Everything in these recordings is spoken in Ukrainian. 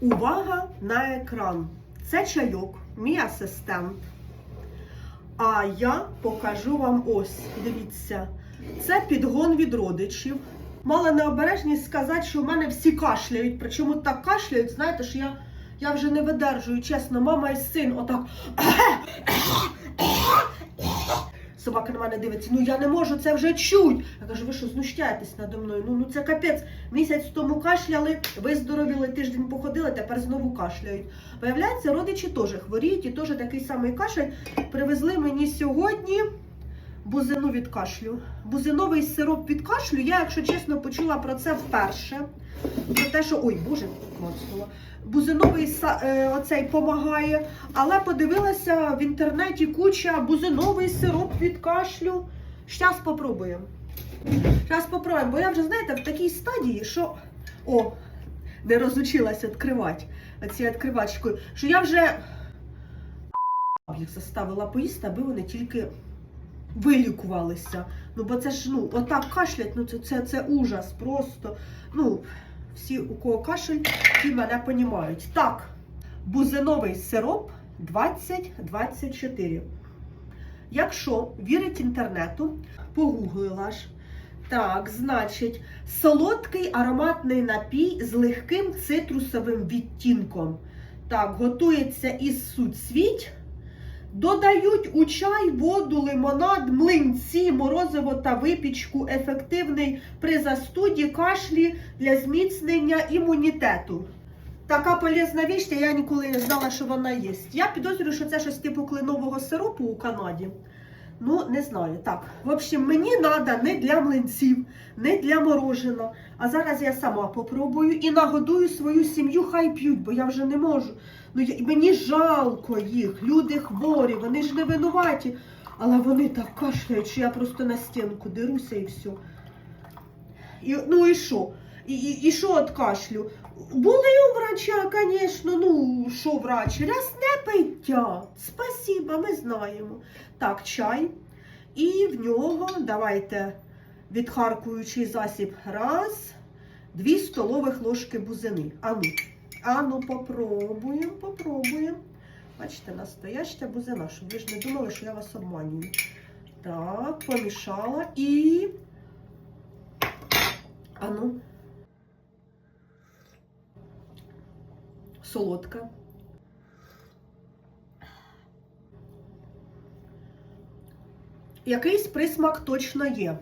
Увага на екран. Це чайок, мій асистент. А я покажу вам ось. Дивіться, це підгон від родичів. Мала необережність сказати, що в мене всі кашляють. Причому так кашляють, знаєте, що я, я вже не видержую, чесно, мама і син отак. Собака на мене дивиться, ну я не можу це вже чуть. Я кажу, ви що, знущаєтесь надо мною? Ну, ну це капець. Місяць тому кашляли, виздоровіли, тиждень походили, тепер знову кашляють. Виявляється, родичі теж хворіють і теж такий самий кашель. Привезли мені сьогодні бузину від кашлю. Бузиновий сироп від кашлю. Я, якщо чесно, почула про це вперше. Про те, що. Ой, боже, клацнула. Бузиновий е, оцей помагає. Але подивилася в інтернеті куча бузиновий сироп від кашлю. Щас попробуємо. Щас попробуємо, бо я вже, знаєте, в такій стадії, що. О, не розучилась відкривати ці відкривачкою, що я вже їх заставила поїсти, аби вони тільки вилікувалися. Ну, бо це ж, ну, отак кашлять, ну це, це, це ужас просто. Ну, всі, у кого кашель, ті мене понімають. Так, бузиновий сироп 2024. Якщо вірить інтернету, погуглила ж. Так, значить, солодкий ароматний напій з легким цитрусовим відтінком. Так, готується із суцвіть. Додають у чай, воду, лимонад, млинці, морозиво та випічку. Ефективний при застуді, кашлі для зміцнення імунітету. Така полезна віч, я ніколи не знала, що вона є. Я підозрюю, що це щось типу кленового сиропу у Канаді. Ну, не знаю. Так, в общем, мені треба не для млинців, не для мороженого. А зараз я сама попробую і нагодую свою сім'ю, хай п'ють, бо я вже не можу. Ну, я, мені жалко їх, люди хворі, вони ж не винуваті. Але вони так кашляють, що я просто на стінку деруся і все. І, ну і що? І, що від кашлю? Були у врача, звісно, ну що врач? Рясне пиття. Спасіба, ми знаємо. Так, чай. І в нього давайте відхаркуючий засіб. Раз, дві столових ложки бузини. Ану, ану, попробуємо, попробуємо. Бачите, настояща бузина, щоб ви ж не думали, що я вас обманюю. Так, помішала і. Ану. Солодка. Якийсь присмак точно є.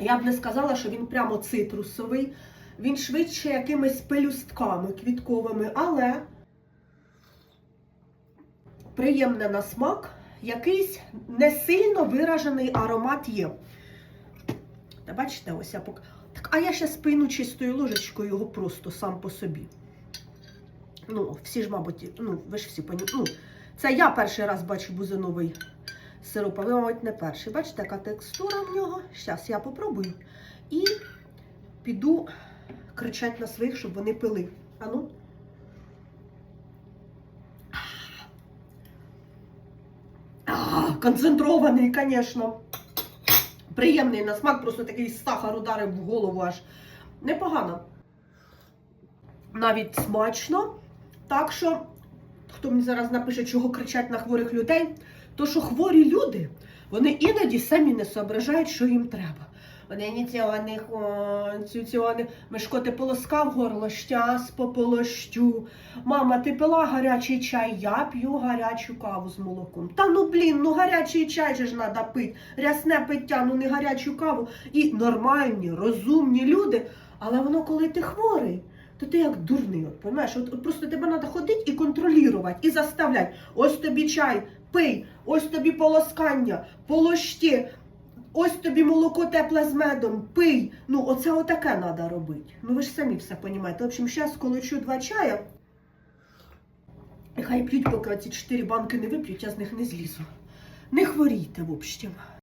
Я б не сказала, що він прямо цитрусовий, він швидше якимись пелюстками квітковими, але приємне на смак, якийсь не сильно виражений аромат є. Та бачите, ось я пок... Так, а я ще спину чистою ложечкою його просто сам по собі. Ну, всі ж, мабуть, ну, ви ж всі поні... Ну, це я перший раз бачу бузиновий сироп, а ви, мабуть, не перший. Бачите, яка текстура в нього. Зараз я попробую. І піду кричати на своїх, щоб вони пили. А ну. А, концентрований, звісно. Приємний на смак, просто такий сахар ударив в голову аж. Непогано. Навіть смачно. Так що, хто мені зараз напише, чого кричать на хворих людей, то що хворі люди, вони іноді самі не соображають, що їм треба. Вони цього не... Мишко, ти полоскав горло, щас пополощу. Мама, ти пила гарячий чай, я п'ю гарячу каву з молоком. Та ну блін, ну гарячий чай же ж треба пити. Рясне пиття, ну не гарячу каву. І нормальні, розумні люди. Але воно, коли ти хворий, то ти як дурний, от, розумієш? От, от просто тебе треба ходити і контролювати, і заставляти. Ось тобі чай, пий, ось тобі полоскання, полощи, ось тобі молоко тепле з медом, пий. Ну, оце отаке треба робити. Ну ви ж самі все розумієте. В общем, зараз колочу два чая. І хай п'ють, поки ці чотири банки не вип'ють, я з них не злізу. Не хворійте, в общем.